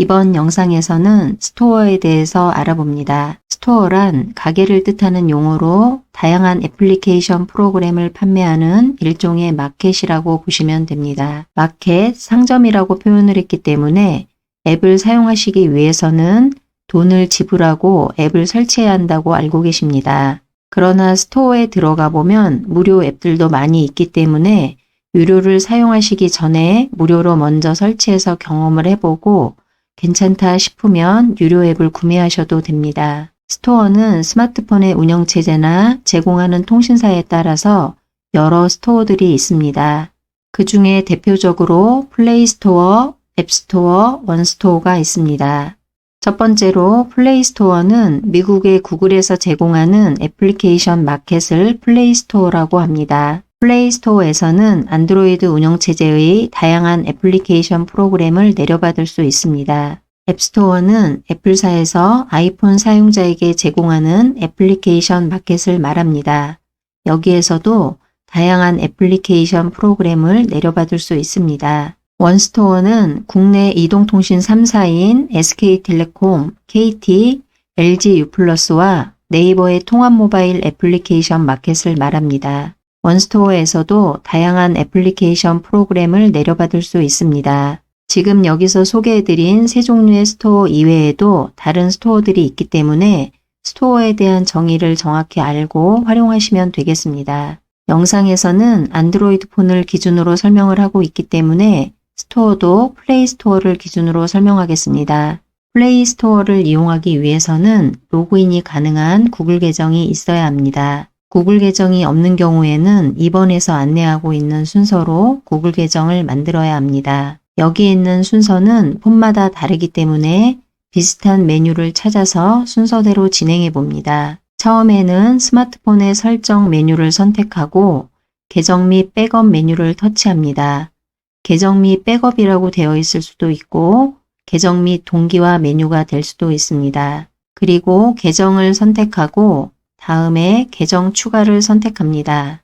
이번 영상에서는 스토어에 대해서 알아봅니다. 스토어란 가게를 뜻하는 용어로 다양한 애플리케이션 프로그램을 판매하는 일종의 마켓이라고 보시면 됩니다. 마켓, 상점이라고 표현을 했기 때문에 앱을 사용하시기 위해서는 돈을 지불하고 앱을 설치해야 한다고 알고 계십니다. 그러나 스토어에 들어가 보면 무료 앱들도 많이 있기 때문에 유료를 사용하시기 전에 무료로 먼저 설치해서 경험을 해보고 괜찮다 싶으면 유료 앱을 구매하셔도 됩니다. 스토어는 스마트폰의 운영체제나 제공하는 통신사에 따라서 여러 스토어들이 있습니다. 그 중에 대표적으로 플레이스토어, 앱스토어, 원스토어가 있습니다. 첫 번째로 플레이스토어는 미국의 구글에서 제공하는 애플리케이션 마켓을 플레이스토어라고 합니다. 플레이스토어에서는 안드로이드 운영체제의 다양한 애플리케이션 프로그램을 내려받을 수 있습니다. 앱스토어는 애플사에서 아이폰 사용자에게 제공하는 애플리케이션 마켓을 말합니다. 여기에서도 다양한 애플리케이션 프로그램을 내려받을 수 있습니다. 원스토어는 국내 이동통신 3사인 SK텔레콤, KT, LG U+와 네이버의 통합 모바일 애플리케이션 마켓을 말합니다. 원스토어에서도 다양한 애플리케이션 프로그램을 내려받을 수 있습니다. 지금 여기서 소개해드린 세 종류의 스토어 이외에도 다른 스토어들이 있기 때문에 스토어에 대한 정의를 정확히 알고 활용하시면 되겠습니다. 영상에서는 안드로이드 폰을 기준으로 설명을 하고 있기 때문에 스토어도 플레이 스토어를 기준으로 설명하겠습니다. 플레이 스토어를 이용하기 위해서는 로그인이 가능한 구글 계정이 있어야 합니다. 구글 계정이 없는 경우에는 이번에서 안내하고 있는 순서로 구글 계정을 만들어야 합니다. 여기 있는 순서는 폰마다 다르기 때문에 비슷한 메뉴를 찾아서 순서대로 진행해 봅니다. 처음에는 스마트폰의 설정 메뉴를 선택하고 계정 및 백업 메뉴를 터치합니다. 계정 및 백업이라고 되어 있을 수도 있고 계정 및 동기화 메뉴가 될 수도 있습니다. 그리고 계정을 선택하고 다음에 계정 추가를 선택합니다.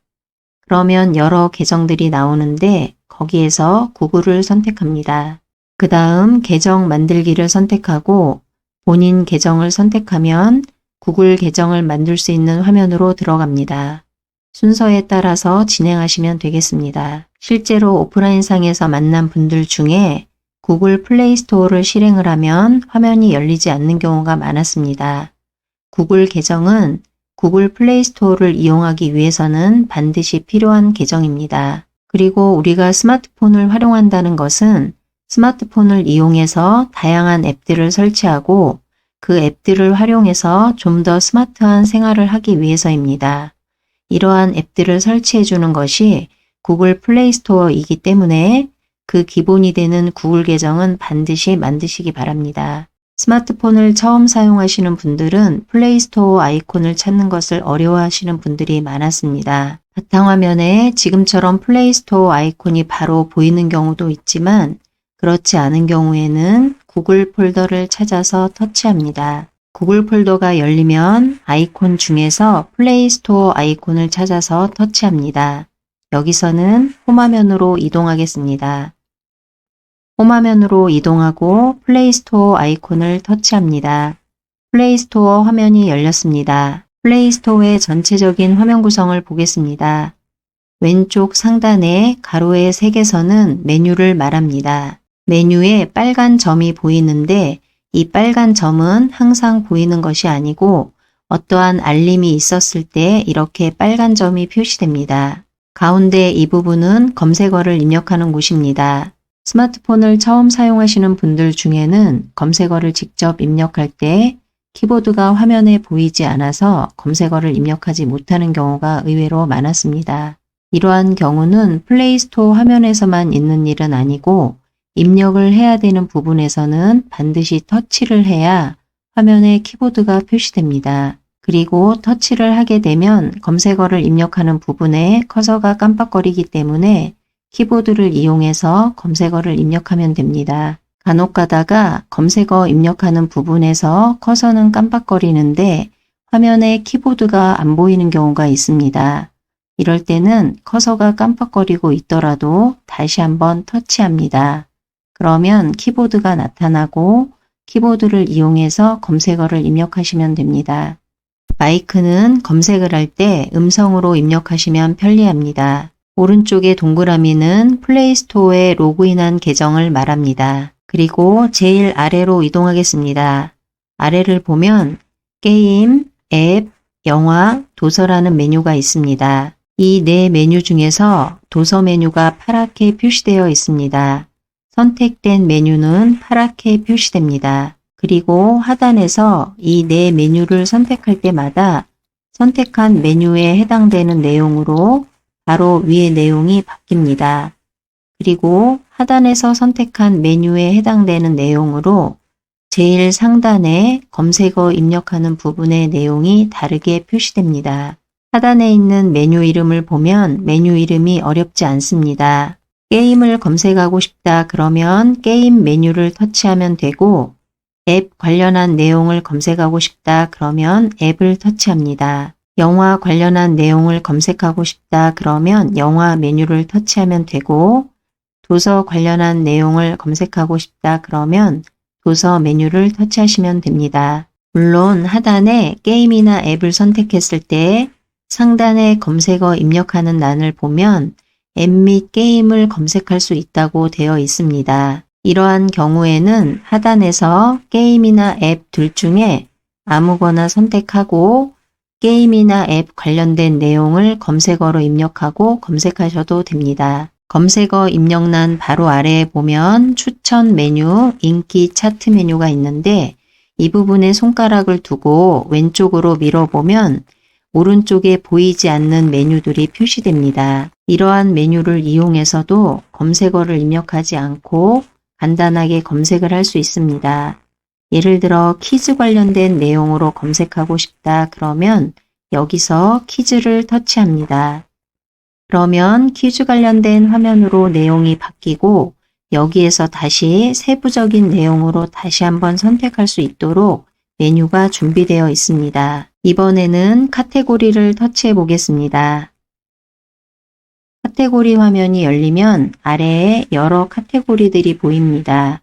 그러면 여러 계정들이 나오는데 거기에서 구글을 선택합니다. 그 다음 계정 만들기를 선택하고 본인 계정을 선택하면 구글 계정을 만들 수 있는 화면으로 들어갑니다. 순서에 따라서 진행하시면 되겠습니다. 실제로 오프라인상에서 만난 분들 중에 구글 플레이 스토어를 실행을 하면 화면이 열리지 않는 경우가 많았습니다. 구글 계정은 구글 플레이 스토어를 이용하기 위해서는 반드시 필요한 계정입니다. 그리고 우리가 스마트폰을 활용한다는 것은 스마트폰을 이용해서 다양한 앱들을 설치하고 그 앱들을 활용해서 좀 더 스마트한 생활을 하기 위해서입니다. 이러한 앱들을 설치해 주는 것이 구글 플레이 스토어이기 때문에 그 기본이 되는 구글 계정은 반드시 만드시기 바랍니다. 스마트폰을 처음 사용하시는 분들은 플레이스토어 아이콘을 찾는 것을 어려워하시는 분들이 많았습니다. 바탕화면에 지금처럼 플레이스토어 아이콘이 바로 보이는 경우도 있지만 그렇지 않은 경우에는 구글 폴더를 찾아서 터치합니다. 구글 폴더가 열리면 아이콘 중에서 플레이스토어 아이콘을 찾아서 터치합니다. 여기서는 홈화면으로 이동하겠습니다. 홈화면으로 이동하고 플레이스토어 아이콘을 터치합니다. 플레이스토어 화면이 열렸습니다. 플레이스토어의 전체적인 화면 구성을 보겠습니다. 왼쪽 상단에 가로의 색에서는 메뉴를 말합니다. 메뉴에 빨간 점이 보이는데 이 빨간 점은 항상 보이는 것이 아니고 어떠한 알림이 있었을 때 이렇게 빨간 점이 표시됩니다. 가운데 이 부분은 검색어를 입력하는 곳입니다. 스마트폰을 처음 사용하시는 분들 중에는 검색어를 직접 입력할 때 키보드가 화면에 보이지 않아서 검색어를 입력하지 못하는 경우가 의외로 많았습니다. 이러한 경우는 플레이스토어 화면에서만 있는 일은 아니고 입력을 해야 되는 부분에서는 반드시 터치를 해야 화면에 키보드가 표시됩니다. 그리고 터치를 하게 되면 검색어를 입력하는 부분에 커서가 깜빡거리기 때문에 키보드를 이용해서 검색어를 입력하면 됩니다. 간혹 가다가 검색어 입력하는 부분에서 커서는 깜빡거리는데 화면에 키보드가 안 보이는 경우가 있습니다. 이럴 때는 커서가 깜빡거리고 있더라도 다시 한번 터치합니다. 그러면 키보드가 나타나고 키보드를 이용해서 검색어를 입력하시면 됩니다. 마이크는 검색을 할 때 음성으로 입력하시면 편리합니다. 오른쪽의 동그라미는 플레이스토어에 로그인한 계정을 말합니다. 그리고 제일 아래로 이동하겠습니다. 아래를 보면 게임, 앱, 영화, 도서라는 메뉴가 있습니다. 이 네 메뉴 중에서 도서 메뉴가 파랗게 표시되어 있습니다. 선택된 메뉴는 파랗게 표시됩니다. 그리고 하단에서 이 네 메뉴를 선택할 때마다 선택한 메뉴에 해당되는 내용으로 바로 위의 내용이 바뀝니다. 그리고 하단에서 선택한 메뉴에 해당되는 내용으로 제일 상단에 검색어 입력하는 부분의 내용이 다르게 표시됩니다. 하단에 있는 메뉴 이름을 보면 메뉴 이름이 어렵지 않습니다. 게임을 검색하고 싶다 그러면 게임 메뉴를 터치하면 되고 앱 관련한 내용을 검색하고 싶다 그러면 앱을 터치합니다. 영화 관련한 내용을 검색하고 싶다 그러면 영화 메뉴를 터치하면 되고 도서 관련한 내용을 검색하고 싶다 그러면 도서 메뉴를 터치하시면 됩니다. 물론 하단에 게임이나 앱을 선택했을 때 상단에 검색어 입력하는欄을 보면 앱 및 게임을 검색할 수 있다고 되어 있습니다. 이러한 경우에는 하단에서 게임이나 앱 둘 중에 아무거나 선택하고 게임이나 앱 관련된 내용을 검색어로 입력하고 검색하셔도 됩니다. 검색어 입력란 바로 아래에 보면 추천 메뉴, 인기 차트 메뉴가 있는데 이 부분에 손가락을 두고 왼쪽으로 밀어보면 오른쪽에 보이지 않는 메뉴들이 표시됩니다. 이러한 메뉴를 이용해서도 검색어를 입력하지 않고 간단하게 검색을 할 수 있습니다. 예를 들어 퀴즈 관련된 내용으로 검색하고 싶다 그러면 여기서 퀴즈를 터치합니다. 그러면 퀴즈 관련된 화면으로 내용이 바뀌고 여기에서 다시 세부적인 내용으로 다시 한번 선택할 수 있도록 메뉴가 준비되어 있습니다. 이번에는 카테고리를 터치해 보겠습니다. 카테고리 화면이 열리면 아래에 여러 카테고리들이 보입니다.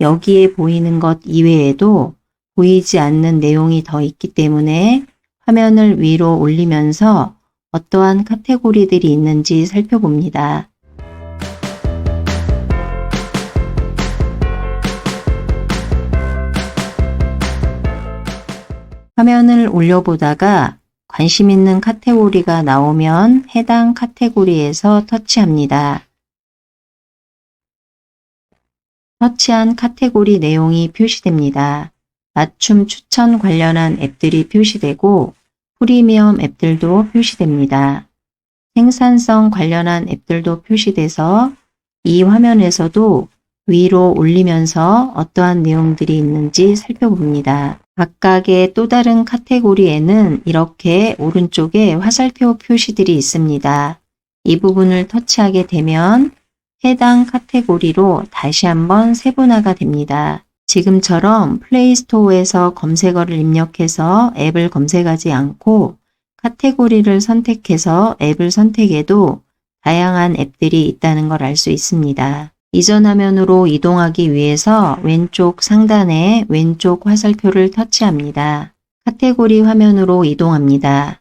여기에 보이는 것 이외에도 보이지 않는 내용이 더 있기 때문에 화면을 위로 올리면서 어떠한 카테고리들이 있는지 살펴봅니다. 화면을 올려보다가 관심 있는 카테고리가 나오면 해당 카테고리에서 터치합니다. 터치한 카테고리 내용이 표시됩니다. 맞춤 추천 관련한 앱들이 표시되고 프리미엄 앱들도 표시됩니다. 생산성 관련한 앱들도 표시돼서 이 화면에서도 위로 올리면서 어떠한 내용들이 있는지 살펴봅니다. 각각의 또 다른 카테고리에는 이렇게 오른쪽에 화살표 표시들이 있습니다. 이 부분을 터치하게 되면 해당 카테고리로 다시 한번 세분화가 됩니다. 지금처럼 플레이스토어에서 검색어를 입력해서 앱을 검색하지 않고 카테고리를 선택해서 앱을 선택해도 다양한 앱들이 있다는 걸 알 수 있습니다. 이전 화면으로 이동하기 위해서 왼쪽 상단에 왼쪽 화살표를 터치합니다. 카테고리 화면으로 이동합니다.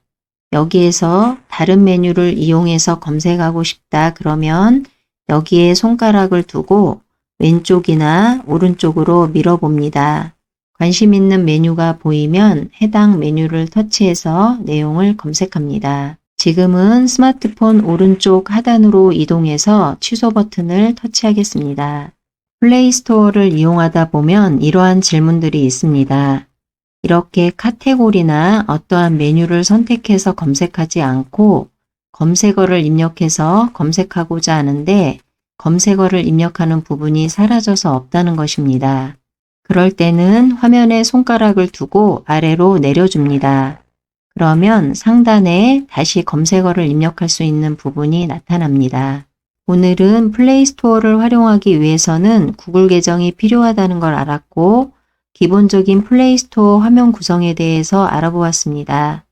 여기에서 다른 메뉴를 이용해서 검색하고 싶다 그러면 여기에 손가락을 두고 왼쪽이나 오른쪽으로 밀어봅니다. 관심 있는 메뉴가 보이면 해당 메뉴를 터치해서 내용을 검색합니다. 지금은 스마트폰 오른쪽 하단으로 이동해서 취소 버튼을 터치하겠습니다. 플레이스토어를 이용하다 보면 이러한 질문들이 있습니다. 이렇게 카테고리나 어떠한 메뉴를 선택해서 검색하지 않고 검색어를 입력해서 검색하고자 하는데 검색어를 입력하는 부분이 사라져서 없다는 것입니다. 그럴 때는 화면에 손가락을 두고 아래로 내려줍니다. 그러면 상단에 다시 검색어를 입력할 수 있는 부분이 나타납니다. 오늘은 플레이스토어를 활용하기 위해서는 구글 계정이 필요하다는 걸 알았고 기본적인 플레이스토어 화면 구성에 대해서 알아보았습니다.